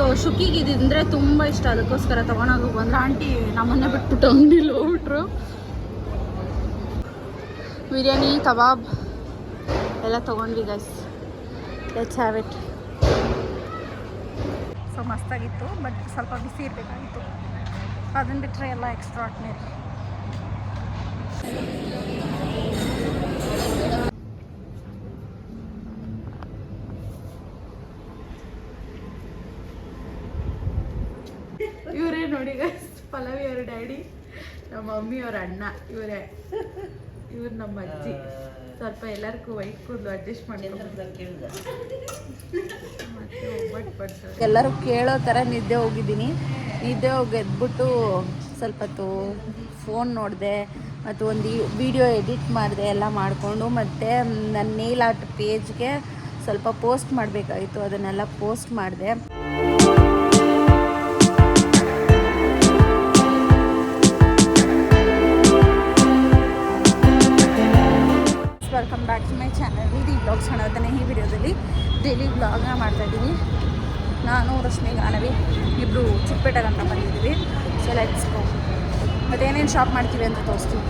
So ಶುಕಿಗೆ ತುಂಬಾ ತುಂಬ ಇಷ್ಟ. ಅದಕ್ಕೋಸ್ಕರ ತೊಗೊಂಡೋಗಿ ಬಂದ್ರೆ. ಆಂಟಿ ನಮ್ಮನ್ನೇ ಬಿಟ್ಬಿಟ್ಟು ಅಂಗಡಿಲಿ ಹೋಗ್ಬಿಟ್ರು. ಬಿರಿಯಾನಿ, ಕಬಾಬ್ ಎಲ್ಲ ತಗೊಂಡ್ವಿ guys let's have it so ಮಸ್ತಾಗಿತ್ತು but ಸ್ವಲ್ಪ ಬಿಸಿ ಇರಬೇಕಾಗಿತ್ತು. ಅದನ್ನು ಬಿಟ್ಟರೆ ಎಲ್ಲ ಎಕ್ಸ್ಟ್ರಾ ಇವರೇ ನೋಡಿ ಗೈಸ್ ಪಲ್ಲವಿ ಅವ್ರ ಡ್ಯಾಡಿ ನಮ್ಮ ಮಮ್ಮಿ ಅವ್ರ ಅಣ್ಣ ಇವರೇ. ಇವ್ರು ನಮ್ಮ ಅಜ್ಜಿ. ಸ್ವಲ್ಪ ಎಲ್ಲರಿಗೂ ವೈಟ್ ಕೂದಲು ಅಡ್ಜಸ್ಟ್ ಮಾಡಿ ಎಲ್ಲರೂ ಕೇಳೋ ಥರ ನಿದ್ದೆ ಹೋಗಿದ್ದೀನಿ. ನಿದ್ದೆ ಹೋಗಿ ಎದ್ಬಿಟ್ಟು ಸ್ವಲ್ಪ ಹೊತ್ತು ಫೋನ್ ನೋಡಿದೆ ಮತ್ತು ಒಂದು ವಿಡಿಯೋ ಎಡಿಟ್ ಮಾಡಿದೆ ಎಲ್ಲ ಮಾಡಿಕೊಂಡು ಮತ್ತು ನನ್ನ ನೇಲ್ ಆರ್ಟ್ ಪೇಜ್ಗೆ ಸ್ವಲ್ಪ ಪೋಸ್ಟ್ ಮಾಡಬೇಕಾಗಿತ್ತು. ಅದನ್ನೆಲ್ಲ ಪೋಸ್ಟ್ ಮಾಡಿದೆ. ಚಾನಲ್ ಇದು ಈ ವಿಡಿಯೋದಲ್ಲಿ. ಡೈಲಿ ವ್ಲಾಗ್ನ ಮಾಡ್ತಾಯಿದ್ದೀವಿ ನಾನು ರಶ್ಮಿ, ಗಾನವಿ ಇಬ್ಬರು ಚಿಕ್ಕಪೇಟೆಗೆ ಅಂತ ಬಂದಿದ್ದೀವಿ. ಸೊ ಲೆಟ್ಸ್ ಗೋ ಮತ್ತು ಏನೇನು ಶಾಪ್ ಮಾಡ್ತೀವಿ ಅಂತ ತೋರಿಸ್ತೀವಿ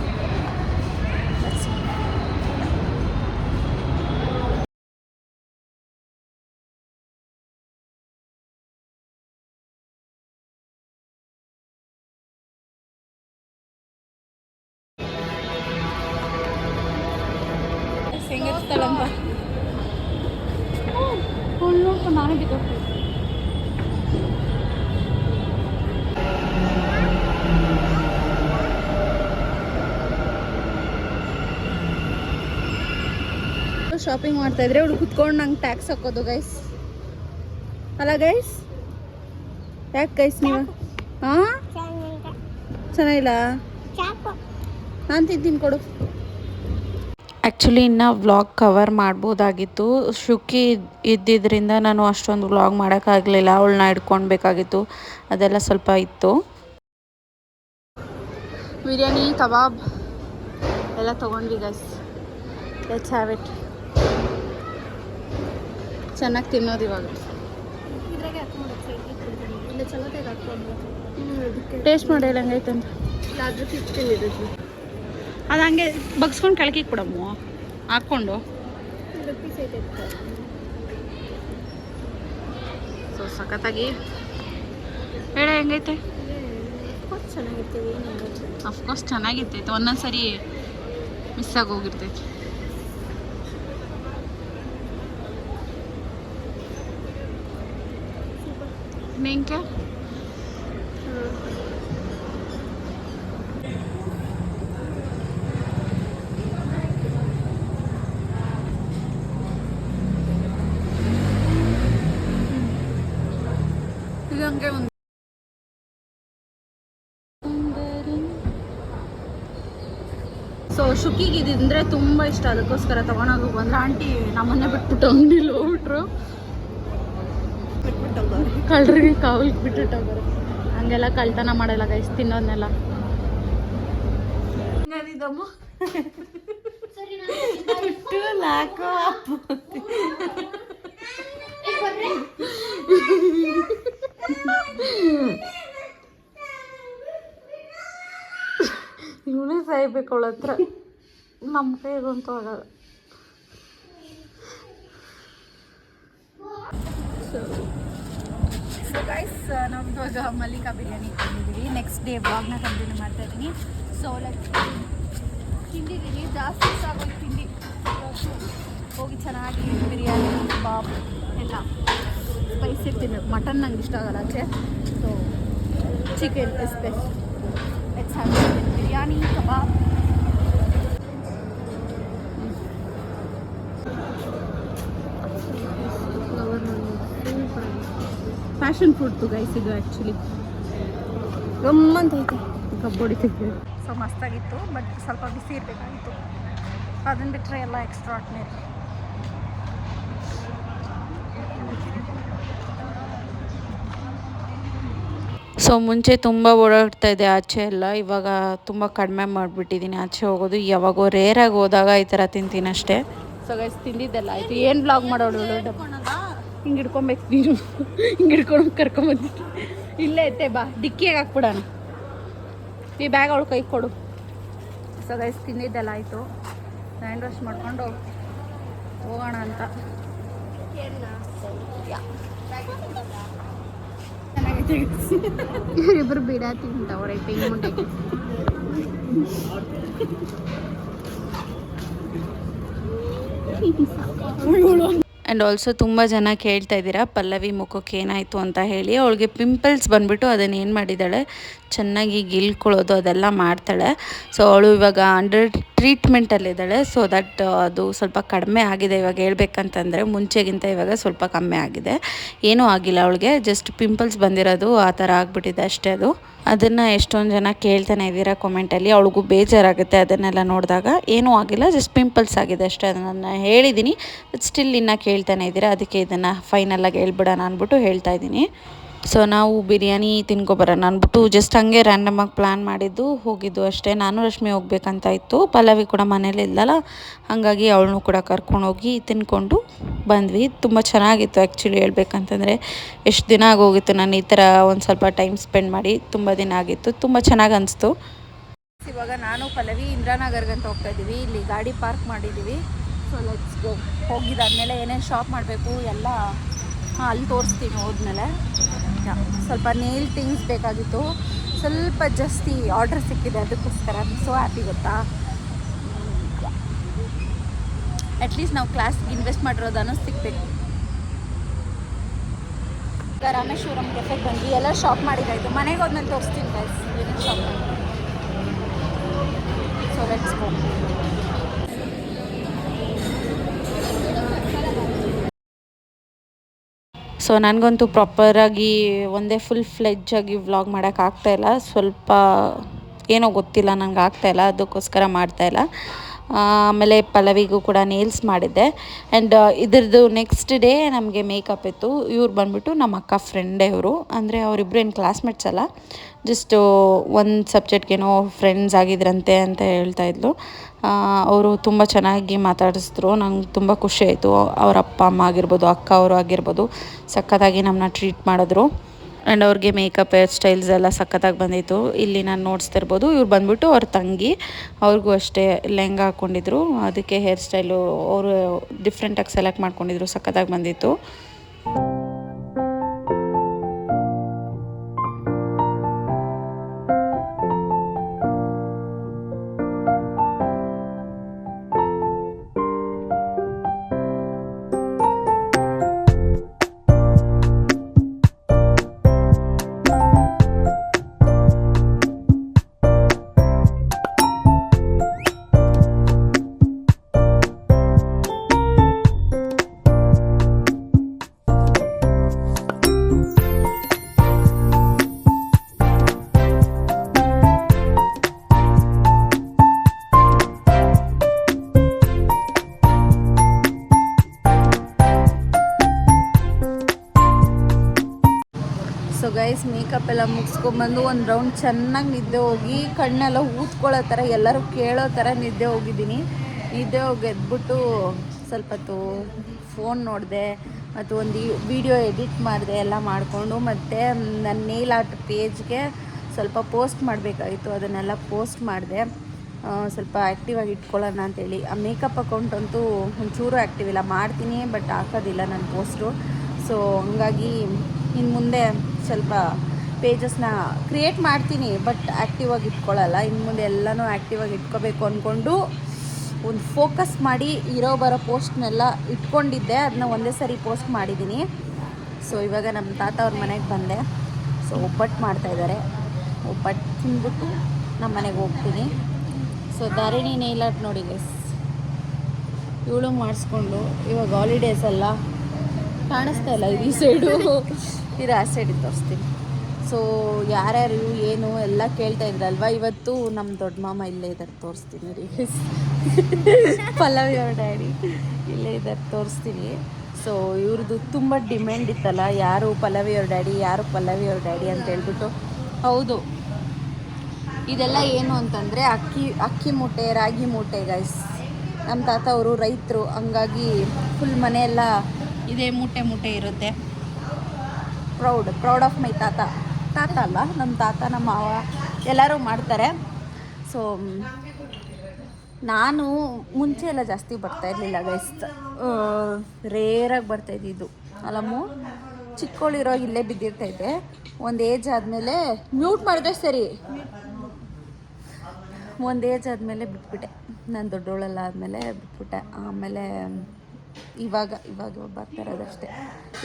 ಶಾಪಿಂಗ್ ಮಾಡ್ತಾ ಇದ್ರೆ ಅವಳು ಕುತ್ಕೊಂಡು ನಂಗೆ ಟ್ಯಾಕ್ಸ್ ಹಾಕೋದು ಗೈಸ್ ಅಲ್ಲ ಗೈಸ್ ಯಾಕೆ ಗೈಸ್ ನೀವು? ಹಾಂ ಚೆನ್ನಾಗಿಲ್ಲ? ನಾನು ತಿಂತೀನಿ ಕೊಡು. ಆ್ಯಕ್ಚುಲಿ ಇನ್ನು ವ್ಲಾಗ್ ಕವರ್ ಮಾಡ್ಬೋದಾಗಿತ್ತು. ಶುಕಿ ಇದ್ದಿದ್ದರಿಂದ ನಾನು ಅಷ್ಟೊಂದು ವ್ಲಾಗ್ ಮಾಡೋಕ್ಕಾಗಲಿಲ್ಲ ಅವಳನ್ನ ಹಿಡ್ಕೊಳ್ಬೇಕಾಗಿತ್ತು ಅದೆಲ್ಲ ಸ್ವಲ್ಪ ಇತ್ತು. ಬಿರಿಯಾನಿ ಕಬಾಬ್ ಎಲ್ಲ ತೊಗೊಂಡ್ವಿ ಗೈಸ್ ಲೆಟ್ಸ್ ಹ್ಯಾವ್ ಇಟ್ ಚೆನ್ನಾಗಿ ತಿನ್ನೋದು ಇವಾಗ. ಟೇಸ್ಟ್ ಮಾಡಿ ಹೇಳಿ ಹೆಂಗೈತೆ ಅಂತ. ಅದು ಹಂಗೆ ಬಗ್ಸ್ಕೊಂಡು ಕೆಳಗೆ ಕೊಡಮ್ಮ ಹಾಕ್ಕೊಂಡು. ಸೊ ಸಖತ್ತಾಗಿ. ಹೇಳಿ ಹೆಂಗೈತೆ? ಅಫ್ಕೋರ್ಸ್ ಚೆನ್ನಾಗಿರ್ತೈತೆ. ಒಂದೊಂದು ಸರಿ ಮಿಸ್ ಆಗಿ ಹೋಗಿರ್ತೈತಿ. ಇದು ಹಂಗೆ ಒಂದು ಸೊ ಶುಕಿಗೆ ಇದಂದ್ರೆ ತುಂಬ ಇಷ್ಟ. ಅದಕ್ಕೋಸ್ಕರ ತೊಗೊಂಡೋಗಿ ಬಂದ್ರೆ ಆಂಟಿ ನಮ್ಮನ್ನೇ ಬಿಟ್ಬಿಟ್ಟು ಅಂಗಡಿಲಿ ಹೋಗ್ಬಿಟ್ರು. ಕಳ್ರಿಗೆ ಕಾವಲಿಗೆ ಬಿಟ್ಬಿಟ್ಟು ಹಂಗೆಲ್ಲ ಕಳ್ತನ ಮಾಡಲ್ಲ ಗೈಸ್ ತಿನ್ನೋದನ್ನೆಲ್ಲ ಇವಳೇ ಸಾಯ್ಬೇಕು ಅವಳ ಹತ್ರ. ನಮ್ಮ ಕೈಗಂತೂ ಆಗಲ್ಲ. ಸೊ ಗೈಸ್ ನಮ್ಮದು ಇವಾಗ ಮಲ್ಲಿಕಾ ಬಿರಿಯಾನಿ ತಂದಿದ್ದೀವಿ. ನೆಕ್ಸ್ಟ್ ಡೇ ಬ್ಲಾಗ್ನ ಕಂಟಿನ್ಯೂ ಮಾಡ್ತಾ ಇದ್ದೀನಿ. ಸೊ ಲೈಕ್ ತಿಂದಿದ್ದೀನಿ ಜಾಸ್ತಿ ಸಾಗೋಯ್ತು ತಿಂಡಿ. ಹೋಗಿ ಚೆನ್ನಾಗಿ ಬಿರಿಯಾನಿ ಕಬಾಬ್ ಎಲ್ಲ. ಸ್ಪೈಸಿ ಮಟನ್ ನಂಗೆ ಇಷ್ಟ ಆಗಲ್ಲ ಆಚೆ. So chicken special best biryani kebab fashion food guys ಇದು ಆ್ಯಕ್ಚುಲಿ ಗಮ್ಮಂತ ಐತೆ. ಕಬ್ಬೊಡಿ ತೆಗ್ದು ಸೊ ಮಸ್ತಾಗಿತ್ತು ಬಟ್ ಸ್ವಲ್ಪ ಬಿಸಿ ಇರಬೇಕಾಗಿತ್ತು. ಅದನ್ನು ಬಿಟ್ಟರೆ ಎಲ್ಲ ಎಕ್ಸ್ಟ್ರಾ ಆರ್ಡಿನರಿ ಸೊ ಮುಂಚೆ ತುಂಬ ಓಡಾಡ್ತಾ ಇದೆ ಆಚೆ ಎಲ್ಲ. ಇವಾಗ ತುಂಬ ಕಡಿಮೆ ಮಾಡಿಬಿಟ್ಟಿದ್ದೀನಿ ಆಚೆ ಹೋಗೋದು. ಯಾವಾಗೋ ರೇರಾಗಿ ಹೋದಾಗ ಈ ಥರ ತಿಂತೀನಿ ಅಷ್ಟೇ. ಸೊ ಗೈಸ್ ತಿಂದಿದ್ದೆಲ್ಲ ಆಯಿತು. ಏನು ಬ್ಲಾಗ್ ಮಾಡೋಳು ಹಿಂಗೆ ಹಿಡ್ಕೊಬೇಕು ನೀನು. ಹಿಂಗೆ ಹಿಡ್ಕೊಂಡು ಕರ್ಕೊಂಬಂದಿಟ್ಟು ಇಲ್ಲೇ ಐತೆ ಬಾ. ಡಿಕ್ಕಿಯಾಗ ಹಾಕ್ಬಿಡೋಣ? ಈ ಬ್ಯಾಗ್ ಅವಳು ಕೈ ಕೊಡು. ಸೊ ಗೈಸ್ ತಿಂದಿದ್ದೆಲ್ಲ ಆಯಿತು. ಹ್ಯಾಂಡ್ ವಾಶ್ ಮಾಡಿಕೊಂಡು ಹೋಗೋಣ ಅಂತ. ಇಬ್ಬರು ಬಿಡ ತಿಂತವ್ರೆ ತೆಂಗು ಮುಂಡೆಗೆ ಆ್ಯಂಡ್ ಆಲ್ಸೋ ತುಂಬ ಜನ ಕೇಳ್ತಾ ಇದ್ದೀರಾ, ಪಲ್ಲವಿ ಮುಖಕ್ಕೆ ಏನಾಯಿತು? ಅಂತ ಹೇಳಿ. ಅವಳಿಗೆ ಪಿಂಪಲ್ಸ್ ಬಂದುಬಿಟ್ಟು ಅದನ್ನು ಏನು ಮಾಡಿದ್ದಾಳೆ? ಚೆನ್ನಾಗಿ ಗಿಲ್ಕೊಳ್ಳೋದು ಅದೆಲ್ಲ ಮಾಡ್ತಾಳೆ. ಸೊ ಅವಳು ಇವಾಗ ಅಂಡರ್ ಟ್ರೀಟ್ಮೆಂಟಲ್ಲಿದ್ದಾಳೆ ಸೊ ದಟ್ ಅದು ಸ್ವಲ್ಪ ಕಡಿಮೆ ಆಗಿದೆ ಇವಾಗ ಹೇಳ್ಬೇಕಂತಂದರೆ, ಮುಂಚೆಗಿಂತ ಇವಾಗ ಸ್ವಲ್ಪ ಕಮ್ಮಿ ಆಗಿದೆ. ಏನೂ ಆಗಿಲ್ಲ ಅವಳಿಗೆ ಜಸ್ಟ್ ಪಿಂಪಲ್ಸ್ ಬಂದಿರೋದು ಆ ಥರ ಆಗಿಬಿಟ್ಟಿದೆ ಅಷ್ಟೇ ಅದು. ಅದನ್ನು ಎಷ್ಟೊಂದು ಜನ ಕೇಳ್ತಾನೆ ಇದ್ದೀರಾ ಕಾಮೆಂಟಲ್ಲಿ ಅವಳಿಗೂ ಬೇಜಾರಾಗುತ್ತೆ ಅದನ್ನೆಲ್ಲ ನೋಡಿದಾಗ. ಏನೂ ಆಗಿಲ್ಲ ಜಸ್ಟ್ ಪಿಂಪಲ್ಸ್ ಆಗಿದೆ ಅಷ್ಟೇ ಅದನ್ನು ಹೇಳಿದ್ದೀನಿ. ಬಟ್ ಸ್ಟಿಲ್ ಇನ್ನೂ ಕೇಳ್ತಾನೆ ಇದ್ದೀರಾ, ಅದಕ್ಕೆ ಇದನ್ನು ಫೈನಲಾಗಿ ಹೇಳ್ಬಿಡೋಣ ಅಂದ್ಬಿಟ್ಟು ಹೇಳ್ತಾ ಇದ್ದೀನಿ. ಸೊ ನಾವು ಬಿರಿಯಾನಿ ತಿನ್ಕೊಬರೋಣ ಅಂದ್ಬಿಟ್ಟು ಜಸ್ಟ್ ರ‍್ಯಾಂಡಮ್ ಆಗಿ ಪ್ಲ್ಯಾನ್ ಮಾಡಿದ್ದು ಹೋಗಿದ್ದು ಅಷ್ಟೇ. ನಾನು ರಶ್ಮಿ ಹೋಗ್ಬೇಕಂತ ಇತ್ತು. ಪಲ್ಲವಿ ಕೂಡ ಮನೇಲಿ ಇಲ್ಲಲ್ಲ, ಹಾಗಾಗಿ ಅವಳನ್ನು ಕೂಡ ಕರ್ಕೊಂಡೋಗಿ ತಿನ್ಕೊಂಡು ಬಂದ್ವಿ. ತುಂಬ ಚೆನ್ನಾಗಿತ್ತು ಆ್ಯಕ್ಚುಲಿ ಹೇಳ್ಬೇಕಂತಂದರೆ. ಎಷ್ಟು ದಿನ ಆಗೋಗಿತ್ತು ನಾನು ಈ ಥರ ಒಂದು ಸ್ವಲ್ಪ ಟೈಮ್ ಸ್ಪೆಂಡ್ ಮಾಡಿ, ತುಂಬ ದಿನ ಆಗಿತ್ತು. ತುಂಬ ಚೆನ್ನಾಗಿ ಅನಿಸ್ತು. ಇವಾಗ ನಾನು, ಪಲ್ಲವಿ, ಇಂದ್ರಾನಗರ್ಗೆ ಅಂತ ಹೋಗ್ತಾ ಇದ್ದೀವಿ. ಇಲ್ಲಿ ಗಾಡಿ ಪಾರ್ಕ್ ಮಾಡಿದ್ದೀವಿ. ಸೊ ಲೆಟ್ಸ್ ಗೋ ಹೋಗಿದ್ದಾದ್ಮೇಲೆ ಏನೇನು ಶಾಪ್ ಮಾಡಬೇಕು, ಎಲ್ಲ ಹಾಂ, ಅಲ್ಲಿ ತೋರಿಸ್ತೀನಿ ಹೋದ್ಮೇಲೆ. ಸ್ವಲ್ಪ ನೇಲ್ ಥಿಂಗ್ಸ್ ಬೇಕಾಗಿತ್ತು. ಸ್ವಲ್ಪ ಜಾಸ್ತಿ ಆರ್ಡರ್ ಸಿಕ್ಕಿದೆ ಅದಕ್ಕೋಸ್ಕರ. ಸೊ ಹ್ಯಾಪಿ ಗೊತ್ತಾ? ಅಟ್ಲೀಸ್ಟ್ ನಾವು ಕ್ಲಾಸ್ಗೆ ಇನ್ವೆಸ್ಟ್ ಮಾಡಿರೋದನ್ನು ಸಿಗ್ಬೇಕು. ಈಗ ರಾಮೇಶ್ವರಂ ಕೆಫೆಗೆ ಬಂದು ಎಲ್ಲ ಶಾಪ್ ಮಾಡಿದ್ದಾಯಿತು ಮನೆಗೆ ಹೋದ್ಮೇಲೆ ತೋರಿಸ್ತೀನಿ ಗೈಸ್ ಏನೇನು shop so let's go so ನನಗಂತೂ ಪ್ರಾಪರಾಗಿ ಒಂದೇ ಫುಲ್ ಫ್ಲೆಜ್ಜಾಗಿ ವ್ಲಾಗ್ ಮಾಡೋಕ್ಕಾಗ್ತಾಯಿಲ್ಲ ಸ್ವಲ್ಪ ಏನೋ ಗೊತ್ತಿಲ್ಲ ನನಗೆ ಆಗ್ತಾಯಿಲ್ಲ ಅದಕ್ಕೋಸ್ಕರ ಮಾಡ್ತಾಯಿಲ್ಲ ಆಮೇಲೆ ಪಲ್ಲವಿಗೂ ಕೂಡ ನೇಲ್ಸ್ ಮಾಡಿದ್ದೆ. ಆ್ಯಂಡ್ ಇದ್ರದ್ದು ನೆಕ್ಸ್ಟ್ ಡೇ ನಮಗೆ ಮೇಕಪ್ ಇತ್ತು. ಇವ್ರು ಬಂದುಬಿಟ್ಟು ನಮ್ಮ ಅಕ್ಕ ಫ್ರೆಂಡೇ ಇವರು. ಅಂದರೆ ಅವರಿಬ್ಬರು ಏನು ಕ್ಲಾಸ್ಮೇಟ್ಸ್ ಅಲ್ಲ. ಜಸ್ಟು ಒಂದು ಸಬ್ಜೆಕ್ಟ್ಗೇನೋ ಫ್ರೆಂಡ್ಸ್ ಆಗಿದ್ರಂತೆ ಅಂತ ಹೇಳ್ತಾ ಇದ್ಲು. ಅವರು ತುಂಬ ಚೆನ್ನಾಗಿ ಮಾತಾಡಿಸಿದ್ರು. ನಂಗೆ ತುಂಬ ಖುಷಿ ಆಯಿತು. ಅವ್ರ ಅಪ್ಪ, ಅಮ್ಮ ಆಗಿರ್ಬೋದು, ಅಕ್ಕ ಅವರು ಆಗಿರ್ಬೋದು ಸಖತ್ತಾಗಿ ನಮ್ಮನ್ನ ಟ್ರೀಟ್ ಮಾಡಿದ್ರು. ಆ್ಯಂಡ್ ಅವ್ರಿಗೆ ಮೇಕಪ್ ಹೇರ್ ಸ್ಟೈಲ್ಸ್ ಎಲ್ಲ ಸಖತ್ತಾಗಿ ಬಂದಿತ್ತು. ಇಲ್ಲಿ ನಾನು ನೋಡಿಸ್ತಿರ್ಬೋದು. ಇವ್ರು ಬಂದ್ಬಿಟ್ಟು ಅವ್ರ ತಂಗಿ. ಅವ್ರಿಗೂ ಅಷ್ಟೇ ಲೆಹಂಗಾ ಹಾಕ್ಕೊಂಡಿದ್ರು ಅದಕ್ಕೆ ಹೇರ್ ಸ್ಟೈಲು ಅವರು ಡಿಫ್ರೆಂಟಾಗಿ ಸೆಲೆಕ್ಟ್ ಮಾಡ್ಕೊಂಡಿದ್ರು. ಸಖತ್ತಾಗಿ ಬಂದಿತ್ತು. ಸೊ ಗೈಸ್ ಮೇಕಪ್ ಎಲ್ಲ ಮುಗಿಸ್ಕೊಂಬಂದು ಒಂದು ರೌಂಡ್ ಚೆನ್ನಾಗಿ ನಿದ್ದೆ ಹೋಗಿ ಕಣ್ಣೆಲ್ಲ ಊದ್ಕೊಳ್ಳೋ ಥರ ಎಲ್ಲರೂ ಕೇಳೋ ಥರ ನಿದ್ದೆ ಹೋಗಿದ್ದೀನಿ. ನಿದ್ದೆ ಹೋಗಿ ಎದ್ಬಿಟ್ಟು ಸ್ವಲ್ಪ ಹೊತ್ತು ಫೋನ್ ನೋಡಿದೆ, ಮತ್ತು ಒಂದು ವಿಡಿಯೋ ಎಡಿಟ್ ಮಾಡಿದೆ, ಎಲ್ಲ ಮಾಡಿಕೊಂಡು, ಮತ್ತು ನನ್ನ ನೇಲ್ ಆರ್ಟ್ ಪೇಜ್ಗೆ ಸ್ವಲ್ಪ ಪೋಸ್ಟ್ ಮಾಡಬೇಕಾಗಿತ್ತು. ಅದನ್ನೆಲ್ಲ ಪೋಸ್ಟ್ ಮಾಡಿದೆ. ಸ್ವಲ್ಪ ಆ್ಯಕ್ಟಿವ್ ಆಗಿ ಇಟ್ಕೊಳ್ಳೋಣ ಅಂತೇಳಿ. ಆ ಮೇಕಪ್ ಅಕೌಂಟ್ ಅಂತೂ ಒಂಚೂರು ಆ್ಯಕ್ಟಿವ್ ಇಲ್ಲ. ಮಾಡ್ತೀನಿ ಬಟ್ ಹಾಕೋದಿಲ್ಲ ನನ್ನ ಪೋಸ್ಟು ಸೊ ಹಂಗಾಗಿ ಇನ್ನು ಮುಂದೆ ಸ್ವಲ್ಪ ಪೇಜಸ್ನ ಕ್ರಿಯೇಟ್ ಮಾಡ್ತೀನಿ ಬಟ್ ಆ್ಯಕ್ಟಿವ್ ಆಗಿ ಇಟ್ಕೊಳ್ಳಲ್ಲ ಇನ್ನು ಮುಂದೆ ಎಲ್ಲನೂ ಆ್ಯಕ್ಟಿವ್ ಆಗಿ ಇಟ್ಕೋಬೇಕು ಅಂದ್ಕೊಂಡು ಒಂದು ಫೋಕಸ್ ಮಾಡಿ ಇರೋ ಬರೋ ಪೋಸ್ಟ್ನೆಲ್ಲ ಇಟ್ಕೊಂಡಿದ್ದೆ. ಅದನ್ನ ಒಂದೇ ಸರಿ ಪೋಸ್ಟ್ ಮಾಡಿದ್ದೀನಿ ಸೊ ಇವಾಗ ನಮ್ಮ ತಾತ ಅವ್ರ ಮನೆಗೆ ಬಂದೆ. ಸೊ ಒಬ್ಬಟ್ಟು ಮಾಡ್ತಾಯಿದ್ದಾರೆ ಒಬ್ಬಟ್ಟು ತಿಂದ್ಬಿಟ್ಟು ನಮ್ಮ ಮನೆಗೆ ಹೋಗ್ತೀನಿ. ಸೊ ಧಾರಿಣಿ ನೇಲ್ ಆರ್ಟ್ ನೋಡಿ ಗೈಸ್ ಇವಳು ಮಾಡಿಸ್ಕೊಂಡು, ಇವಾಗ ಹಾಲಿಡೇಸ್ ಅಲ್ಲ. ಕಾಣಿಸ್ತಾ ಇಲ್ಲ, ಈ ಸೈಡು ಇದು ಆ ಸೈಡಿಗೆ ತೋರಿಸ್ತೀನಿ. ಸೊ ಯಾರ್ಯಾರು ಏನು ಎಲ್ಲ ಕೇಳ್ತಾ ಇದ್ರಲ್ವಾ, ಇವತ್ತು ನಮ್ಮ ದೊಡ್ಡ ಮಾಮ ಇಲ್ಲೇ ಇದ್ದಾರೆ ತೋರಿಸ್ತೀನಿ ರೀ. ಪಲ್ಲವಿ ಅವ್ರ ಡ್ಯಾಡಿ ಇಲ್ಲೇ ಇದ್ದಾರೆ ತೋರಿಸ್ತೀನಿ. ಸೊ ಇವ್ರದ್ದು ತುಂಬ ಡಿಮ್ಯಾಂಡ್ ಇತ್ತಲ್ಲ, ಯಾರು ಪಲ್ಲವಿ ಅವ್ರ ಡ್ಯಾಡಿ, ಯಾರು ಪಲ್ಲವಿ ಅವ್ರ ಡ್ಯಾಡಿ ಅಂತ ಹೇಳ್ಬಿಟ್ಟು. ಹೌದು. ಇದೆಲ್ಲ ಏನು ಅಂತಂದರೆ, ಅಕ್ಕಿ ಅಕ್ಕಿ ಮೂಟೆ, ರಾಗಿ ಮೂಟೆ ಗೈಸ್ ನಮ್ಮ ತಾತ ಅವರು ರೈತರು, ಹಂಗಾಗಿ ಫುಲ್ ಮನೆಯೆಲ್ಲ ಇದೇ ಮೂಟೆ ಮೂಟೆ ಇರುತ್ತೆ. ಪ್ರೌಡ್ ಪ್ರೌಡ್ ಆಫ್ ಮೈ ತಾತ. ತಾತ ಅಲ್ಲ ನಮ್ಮ ತಾತ, ನಮ್ಮ ಮಾವ, ಎಲ್ಲರೂ ಮಾಡ್ತಾರೆ. ಸೊ ನಾನು ಮುಂಚೆ ಎಲ್ಲ ಜಾಸ್ತಿ ಬರ್ತಾ ಇರಲಿಲ್ಲ ಗೈಸ್ ರೇರಾಗಿ ಬರ್ತಾ ಇದ್ದಿದ್ದು. ಅಲ್ಲಮ್ಮು ಚಿಕ್ಕವಳಿರೋ ಇಲ್ಲೇ ಬಿದ್ದಿರ್ತೈತೆ ಒಂದು ಏಜ್ ಆದಮೇಲೆ ಮ್ಯೂಟ್ ಮಾಡಿದ್ರೆ ಸರಿ. ಒಂದು ಏಜ್ ಆದಮೇಲೆ ಬಿಟ್ಬಿಟ್ಟೆ. ನಾನು ದೊಡ್ಡವಳೆಲ್ಲ ಆದಮೇಲೆ ಬಿಟ್ಬಿಟ್ಟೆ. ಆಮೇಲೆ ಇವಾಗ ಇವಾಗ ಬರ್ತಾ ಇರೋದಷ್ಟೇ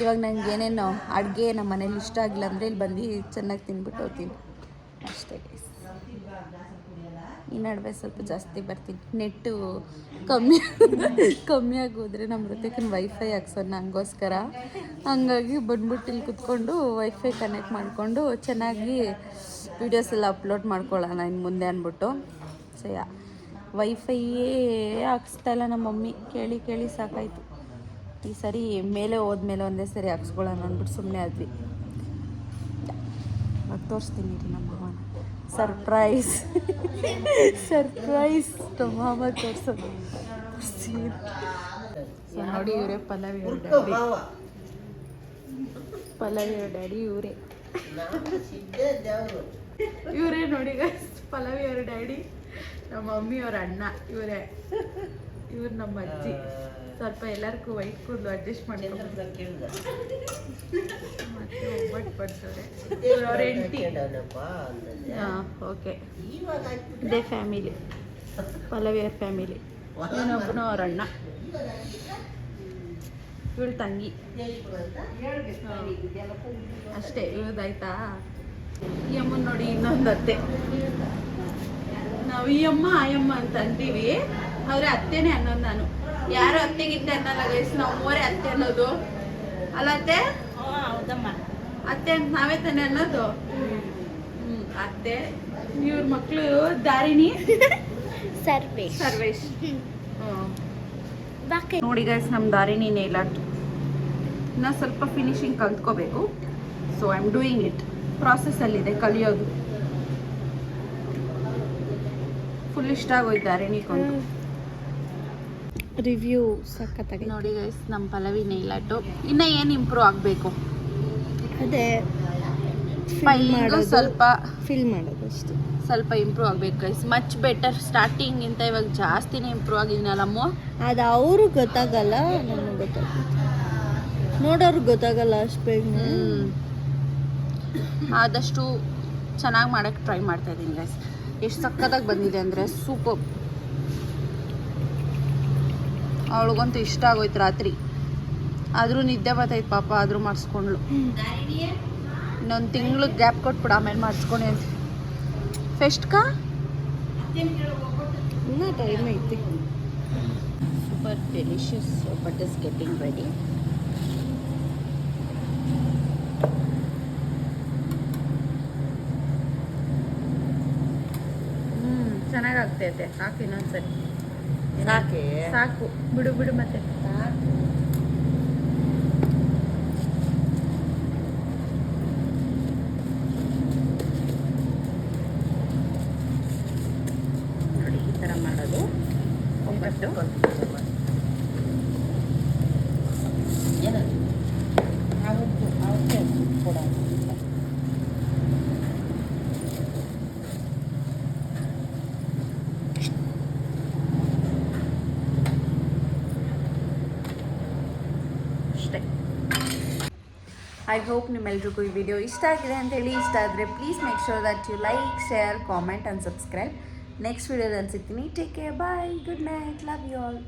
ಇವಾಗ ನಂಗೆ ಏನೇನು ಅಡುಗೆ ನಮ್ಮ ಮನೇಲಿ ಇಷ್ಟ ಆಗಿಲ್ಲ ಅಂದರೆ ಇಲ್ಲಿ ಬಂದು ಚೆನ್ನಾಗಿ ತಿಂದ್ಬಿಟ್ಟು ಹೋಗ್ತೀನಿ. ಅಷ್ಟೇ ಈ ನಡುವೆ ಸ್ವಲ್ಪ ಜಾಸ್ತಿ ಬರ್ತೀನಿ. ನೆಟ್ಟು ಕಮ್ಮಿ ಕಮ್ಮಿ ಆಗೋದ್ರೆ ನಮ್ಮ ಜೊತೆಗಿನ ವೈಫೈ ಹಾಕ್ಸೋಣ ಹಂಗೋಸ್ಕರ. ಹಂಗಾಗಿ ಬಂದ್ಬಿಟ್ಟು ಇಲ್ಲಿ ಕುತ್ಕೊಂಡು ವೈಫೈ ಕನೆಕ್ಟ್ ಮಾಡಿಕೊಂಡು ಚೆನ್ನಾಗಿ ವೀಡಿಯೋಸ್ ಎಲ್ಲ ಅಪ್ಲೋಡ್ ಮಾಡ್ಕೊಳ್ಳೋಣ ಇನ್ನು ಮುಂದೆ ಅಂದ್ಬಿಟ್ಟು. ಸೊ ಯಾ ವೈಫೈಯೇ ಹಾಕ್ಸ್ತಾ ಇಲ್ಲ ನಮ್ಮ ಮಮ್ಮಿ. ಕೇಳಿ ಕೇಳಿ ಸಾಕಾಯಿತು. ಈ ಸರಿ ಮೇಲೆ ಹೋದ್ಮೇಲೆ ಒಂದೇ ಸರಿ ಹಾಕ್ಸ್ಕೊಳ್ಳೋಣ ಅಂದ್ಬಿಟ್ಟು ಸುಮ್ಮನೆ ಆದ್ವಿ. ತೋರಿಸ್ತೀನಿ ರೀ ನಮ್ಮ ಮಾವನ. ಸರ್ಪ್ರೈಸ್ ಸರ್ಪ್ರೈಸ್ ನಮ್ಮ ಮಾವ ತೋರಿಸೋದು. ನೋಡಿ ಇವರೇ ಪಲಾವ್ ಇವ್ರ ಡ್ಯಾಡಿ. ಪಲಾವ್ ಇವ್ರ ಡ್ಯಾಡಿ ಇವರೇ. ಇವರೇ ನೋಡಿ ಪಲಾವ್ ಅವ್ರ ಡ್ಯಾಡಿ. ನಮ್ಮ ಮಮ್ಮಿಯವ್ರ ಅಣ್ಣ ಇವರೇ. ಇವ್ರು ನಮ್ಮ ಅಜ್ಜಿ. ಸ್ವಲ್ಪ ಎಲ್ಲರಿಗೂ ವೈಟ್ ಕೂದಲು ಅಡ್ಜಸ್ಟ್ ಮಾಡ್ಕೊಂಡು ಮತ್ತೆ ಒಬ್ಬಟ್ಟು ಬಡ್ಸೋರೆ. ಅವ್ರ ಹೆಂಡತಿ. ಹಾಂ ಓಕೆ. ಇದೇ ಫ್ಯಾಮಿಲಿ ಪಲ್ಲವಿ ಅವ್ರ ಫ್ಯಾಮಿಲಿ ಇನ್ನೊಬ್ಬನು ಅವ್ರ ಅಣ್ಣ. ಇವಳು ತಂಗಿ. ಅಷ್ಟೇ ಇವಳ್ದಾಯ್ತಾ ಈ ಅಮ್ಮನ ನೋಡಿ ಇನ್ನೊಂದು ಅತ್ತೆ. ನಾವು ಈ ಅಮ್ಮ ಆ ಅಮ್ಮ ಅಂತ ಅಂತೀವಿ. ಆದ್ರೆ ಅತ್ತೆನೇ ಅನ್ನೋದು ನಾನು. ಯಾರು ಅತ್ತೆಗಿಂತ ಅನ್ನಲ್ಲ ಗೈಸ್ ನಾವು ಮೂರೇ ಅತ್ತೆ ಅನ್ನೋದು. ಅಲ್ಲ ಅತ್ತೆ? ಅತ್ತೆ ಅಂತ ನಾವೇ ತಾನೆ ಅನ್ನೋದು? ಹ್ಮ್ ಅತ್ತೆ. ಇವ್ರ ಮಕ್ಕಳು ದಾರಿಣಿ? ಸರ್ವೇಶ್. ಸರ್ವೇಶ್. ನೋಡಿ ಗೈಸ್ ನಮ್ಮ ದಾರಿಣಿ ನೇಲ್ ಆರ್ಟ್ ಇನ್ನ ಸ್ವಲ್ಪ finishing ಕಲ್ತ್ಕೋಬೇಕು. So I am doing it process ಅಲ್ಲಿದೆ ಕಲಿಯೋದು. ಫುಲ್ ಇಷ್ಟ ಕೊಂಡು ರಿವ್ಯೂ ಸಖತ್ತಾಗಿ. ನೋಡಿ ಗೈಸ್ ನಮ್ಮ ಪಲ್ಲವಿ ನೈಲ್ ಆಟು ಇನ್ನ ಏನು ಇಂಪ್ರೂವ್ ಆಗಬೇಕು? ಅದೇ ಫೈಲಿಂಗು ಸ್ವಲ್ಪ ಫಿಲ್ ಮಾಡೋದು ಅಷ್ಟೇ. ಸ್ವಲ್ಪ ಇಂಪ್ರೂವ್ ಆಗಬೇಕು ಗೈಸ್ ಮಚ್ ಬೆಟರ್ ಸ್ಟಾರ್ಟಿಂಗ್ ಇಂತ ಇವಾಗ ಜಾಸ್ತಿನೇ ಇಂಪ್ರೂವ್ ಆಗಿದ್ದೀನಲ್ಲಮ್ಮ ಅದು ಅವ್ರಿಗೆ ಗೊತ್ತಾಗಲ್ಲ ನಮಗೆ ಗೊತ್ತಾಗುತ್ತೆ ನೋಡೋರ್ಗೆ ಗೊತ್ತಾಗಲ್ಲ ಅಷ್ಟು ಬೇಗ. ಆದಷ್ಟು ಚೆನ್ನಾಗಿ ಮಾಡೋಕ್ಕೆ ಟ್ರೈ ಮಾಡ್ತಾ ಇದ್ದೀನಿ ಗೈಸ್ ಎಷ್ಟು ಸಕ್ಕತ್ತಾಗಿ ಬಂದಿದೆ ಅಂದರೆ ಸೂಪರ್. ಅವಳಿಗಂತೂ ಇಷ್ಟ ಆಗೋಯ್ತು ರಾತ್ರಿ. ಆದರೂ ನಿದ್ದೆ ಬರ್ತೈತೆ ಪಾಪ ಆದರೂ ಮಾಡಿಸ್ಕೊಂಡ್ಳು. ಇನ್ನೊಂದು ತಿಂಗಳು ಗ್ಯಾಪ್ ಕೊಟ್ಬಿಡು ಆಮೇಲೆ ಮಾಡಿಸ್ಕೊಂಡೆ ಅಂತ. ಫೆಸ್ಟ್ಕಾ ಇನ್ನೂ ಟೈಮ್ ಐತಿ. Super delicious but is getting ready hmm ಚೆನ್ನಾಗಾಗ್ತೈತೆ ಸಾಕು ಇನ್ನೊಂದ್ಸರಿ. ಸಾಕೆ? ಸಾಕು ಬಿಡು ಬಿಡು ಮತ್ತೆ ನೋಡಿ ಈ ಥರ ಮಾಡೋದು ಒಂಬತ್ತು ಅಷ್ಟೇ ಐ ಹೋಪ್ ನಿಮ್ಮೆಲ್ರಿಗೂ ಈ ವಿಡಿಯೋ ಇಷ್ಟ ಆಗಿದೆ ಅಂತೇಳಿ. ಇಷ್ಟ ಆದರೆ please make sure that you like share comment and subscribe next ವಿಡಿಯೋದಲ್ಲಿ ಸಿಗ್ತೀನಿ. Take care bye good night love you all